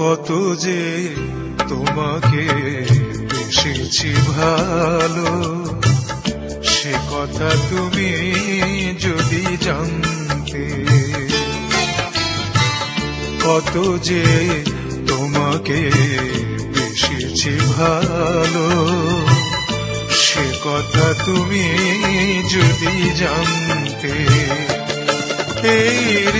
কত যে তোমাকে বেসেছি ভালো, সে কথা তুমি যদি জানতে, কত যে তোমাকে বেসেছি ভালো, সে কথা তুমি যদি জানতে, এই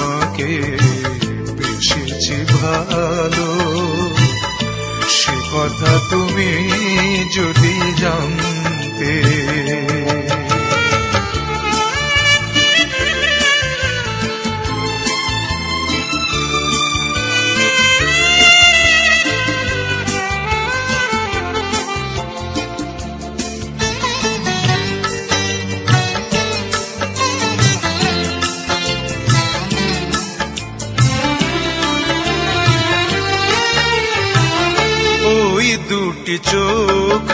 কথা তুমি যদি জানতে দুটি চোখ